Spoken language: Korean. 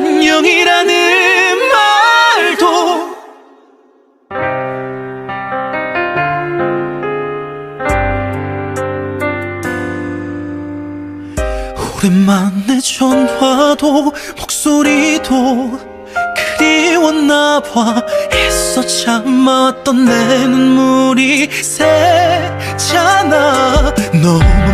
안녕이라는 말도 오랜만에 전화도 목소리도 그리웠나 봐. 애써 참았던 내 눈물이 새잖아. 너만